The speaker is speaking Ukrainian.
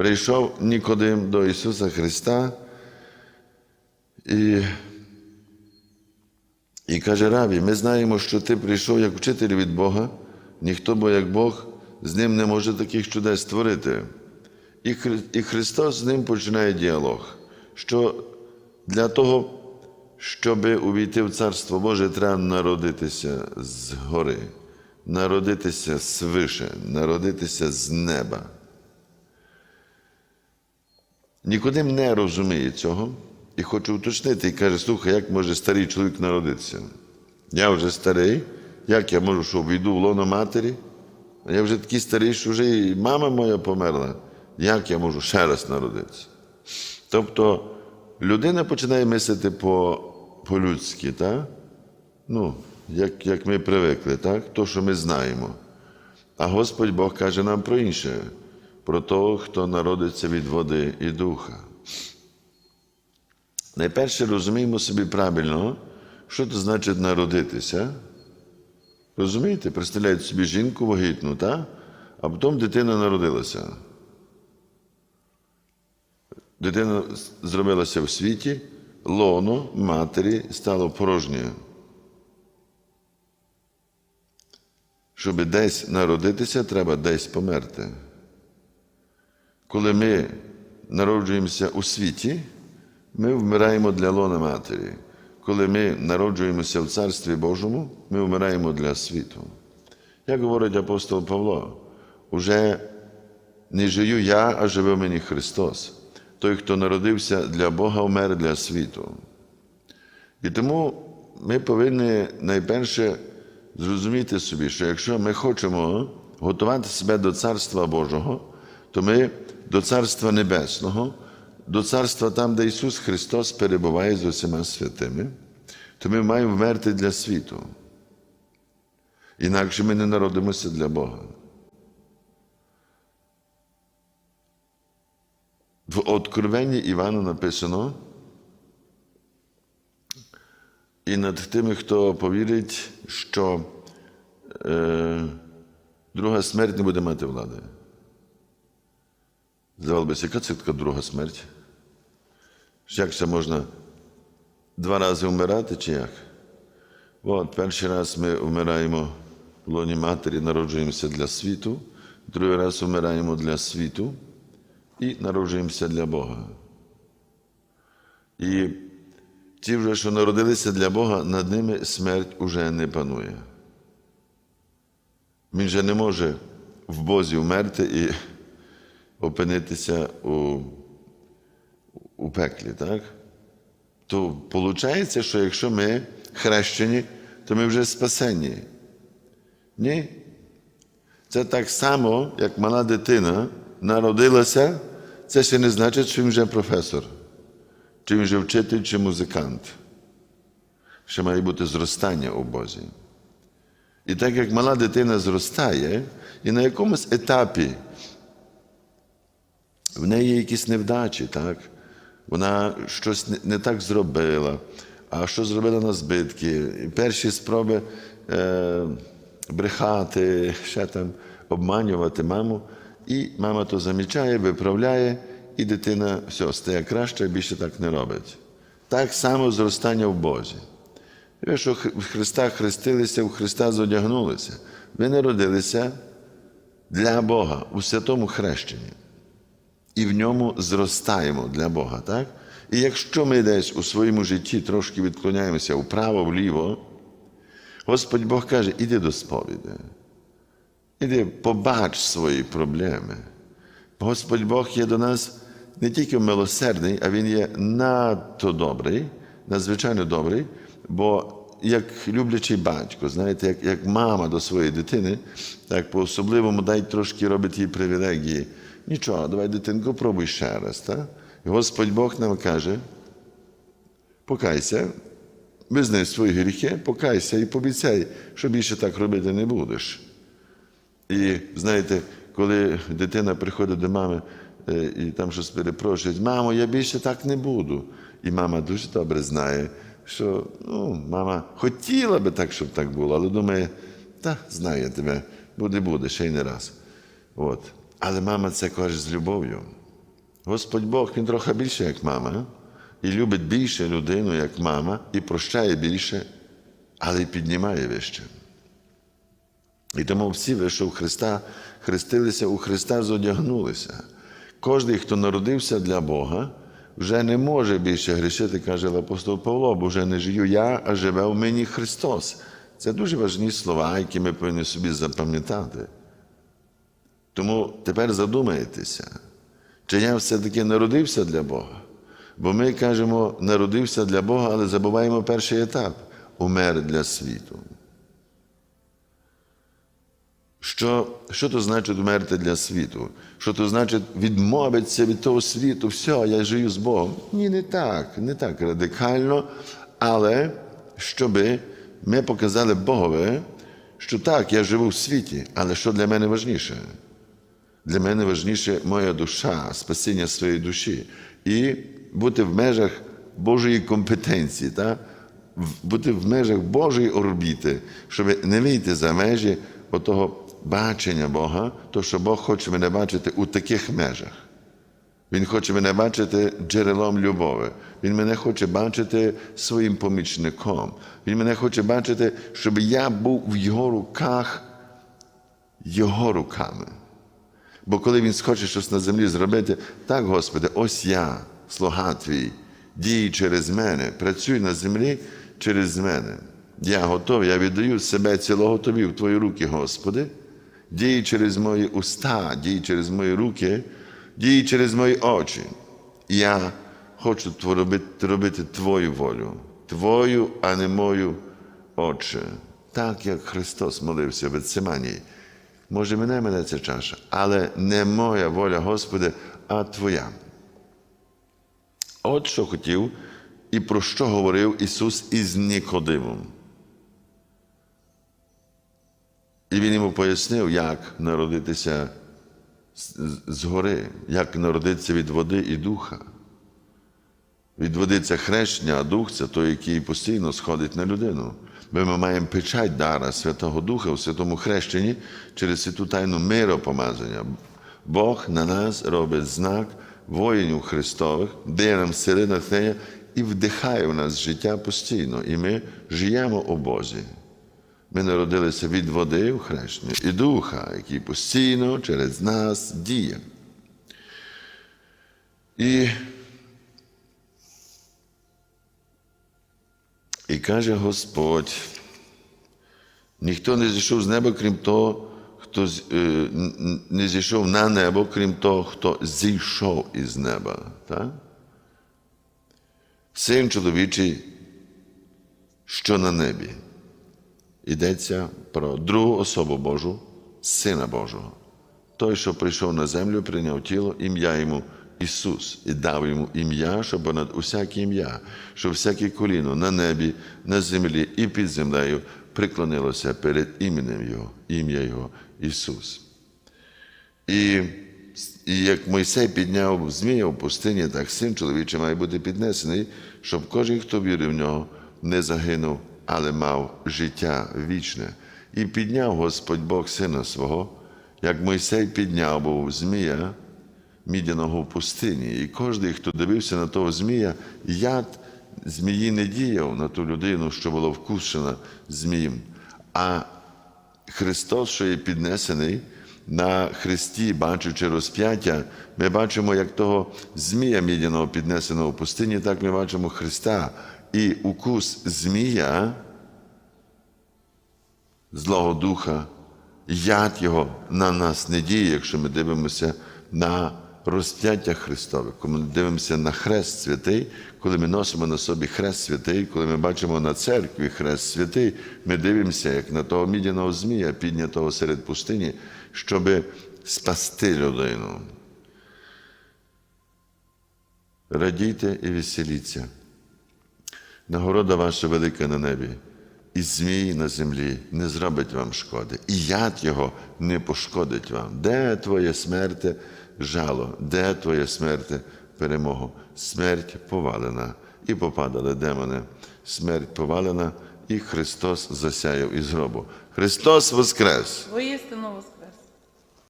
прийшов Нікодим до Ісуса Христа і, і каже: Раві, ми знаємо, що ти прийшов як вчитель від Бога, ніхто, бо як Бог з ним не може таких чудес створити. І, і Христос з ним починає діалог, що для того, щоб увійти в Царство Боже, треба народитися згори, народитися свише, народитися з неба. Нікодим не розуміє цього і хоче уточнити, і каже: слухай, як може старий чоловік народитися? Я вже старий, як я можу, що війду в лоно матері? Я вже такий старий, що вже і мама моя померла. Як я можу ще раз народитися? Тобто людина починає мислити по, по-людськи, так? Ну, як, як ми привикли, так? То, що ми знаємо. А Господь Бог каже нам про інше, про того, хто народиться від води і духа. Найперше розуміємо собі правильно, що це значить народитися. Розумієте? Представляєте собі жінку вагітну, так? а потім дитина народилася. Дитина зробилася в світі, лоно матері стало порожньою. Щоб десь народитися, треба десь померти. Коли ми народжуємося у світі, ми вмираємо для лона матері. Коли ми народжуємося в Царстві Божому, ми вмираємо для світу. Як говорить апостол Павло, уже не живу я, а живе мені Христос. Той, хто народився для Бога, вмер для світу. І тому ми повинні найперше зрозуміти собі, що якщо ми хочемо готувати себе до Царства Божого, то ми до Царства Небесного, до Царства там, де Ісус Христос перебуває з усіма святими, то ми маємо вмерти для світу. Інакше ми не народимося для Бога. В Откровенні Івана написано, і над тими, хто повірить, що е, друга смерть не буде мати влади. Здавалося, яка це така друга смерть? Як це можна два рази вмирати чи як? От, перший раз ми вмираємо в лоні матері, народжуємося для світу, другий раз вмираємо для світу і народжуємося для Бога. І ті вже, що народилися для Бога, над ними смерть уже не панує. Він же не може в Бозі вмерти і опинитися у, у пеклі, так? То виходить, що якщо ми хрещені, то ми вже спасені. Ні. Це так само, як мала дитина народилася, це ще не значить, що він вже професор, чи він вже вчитель, чи музикант. Ще має бути зростання у Бозі. І так як мала дитина зростає, і на якомусь етапі в неї якісь невдачі, так? Вона щось не так зробила, а що зробила на збитки. Перші спроби е, брехати, ще там обманювати маму. І мама то замічає, виправляє, і дитина все, стає краще, більше так не робить. Так само зростання в Бозі. Ви, що в Христа хрестилися, в Христа зодягнулися. Ви народилися для Бога у святому хрещенні. І в ньому зростаємо для Бога. так? І якщо ми десь у своєму житті трошки відклоняємося вправо, вліво, Господь Бог каже, іди до сповіді. Іди, побач свої проблеми. Господь Бог є до нас не тільки милосердний, а Він є надто добрий, надзвичайно добрий, бо як люблячий батько, знаєте, як, як мама до своєї дитини, так по-особливому дай трошки робить їй привілегії. Нічого, давай, дитинку, пробуй ще раз. Так? І Господь Бог нам каже: покайся, визнай свої гріхи, покайся і пообіцяй, що більше так робити не будеш. І знаєте, коли дитина приходить до мами е, і там щось перепрошує, мамо, я більше так не буду. І мама дуже добре знає, що ну, мама хотіла би так, щоб так було, але думає, та знаю я тебе, буде, буде, ще й не раз. От. Але мама це каже з любов'ю. Господь Бог, Він трохи більше, як мама, і любить більше людину, як мама, і прощає більше, але й піднімає вище. І тому всі, ви, що в Христа хрестилися, у Христа зодягнулися. Кожний, хто народився для Бога, вже не може більше грішити, каже апостол Павло, бо вже не живу я, а живе в мені Христос. Це дуже важні слова, які ми повинні собі запам'ятати. Тому тепер задумайтеся, чи я все-таки народився для Бога? Бо ми кажемо, народився для Бога, але забуваємо перший етап умер для світу. Що, що то значить умерти для світу? Що то значить відмовитися від того світу, все, я живу з Богом? Ні, не так, не так радикально, але щоби ми показали Богові, що так, я живу в світі, але що для мене важніше? Для мене важніше моя душа, спасіння своєї душі. І бути в межах Божої компетенції, та? Бути в межах Божої орбіти, щоб не вийти за межі отого бачення Бога, то що Бог хоче мене бачити у таких межах. Він хоче мене бачити джерелом любові. Він мене хоче бачити своїм помічником. Він мене хоче бачити, щоб я був в його руках, його руками. Бо коли він схоче щось на землі зробити, так, Господи, ось я, слуга твій, дій через мене, працюй на землі через мене. Я готовий, я віддаю себе цілого тобі в твої руки, Господи. Дій через мої уста, дій через мої руки, дій через мої очі. Я хочу робити, робити Твою волю, Твою, а не мою, Отче. Так як Христос молився в Гециманії. Може, мене мене ця чаша, але не моя воля, Господи, а Твоя. От що хотів і про що говорив Ісус із Нікодимом. І Він йому пояснив, як народитися згори, як народитися від води і духа. Від води це хрещення, а дух це той, який постійно сходить на людину. Бо ми маємо печать дара Святого Духа в святому хрещенні через святу тайну миропомазання. Бог на нас робить знак воїнів Христових, дає нам сили натхнення і вдихає в нас життя постійно. І ми живемо у Бозі. Ми народилися від води в хрещенні і духа, який постійно через нас діє. І каже Господь, ніхто не зійшов з неба, крім того, хто е, не зійшов на небо, крім того, хто зійшов із неба. Так? Син чоловічий, що на небі. Йдеться про другу особу Божу, Сина Божого. Той, що прийшов на землю, прийняв тіло, ім'я йому Ісус, і дав йому ім'я, що понад усяке ім'я, що всяке коліно на небі, на землі і під землею приклонилося перед іменем Його, ім'я Його Ісус. І, і як Мойсей підняв змія в пустині, так син чоловічий має бути піднесений, щоб кожен, хто вірив в нього, не загинув, але мав життя вічне. І підняв Господь Бог сина свого, як Мойсей підняв був змія мідяного в пустині. І кожен, хто дивився на того змія, яд змії не діяв на ту людину, що була вкушена змієм. А Христос, що є піднесений на хресті, бачучи розп'яття, ми бачимо, як того змія мідяного піднесеного в пустині, так ми бачимо Христа. І укус змія, злого духа, яд його на нас не діє, якщо ми дивимося на розп'яття Христове, коли ми дивимося на хрест святий, коли ми носимо на собі хрест святий, коли ми бачимо на церкві хрест святий, ми дивимося, як на того мідяного змія, піднятого серед пустині, щоб спасти людину. Радійте і веселіться. Нагорода ваша велика на небі, і змій на землі не зробить вам шкоди, і яд його не пошкодить вам. Де твоє смерте жало, де твоя смерть перемогу? Смерть повалена, і попадали демони. Смерть повалена, і Христос засяяв із гробу. Христос воскрес! Воістину воскрес!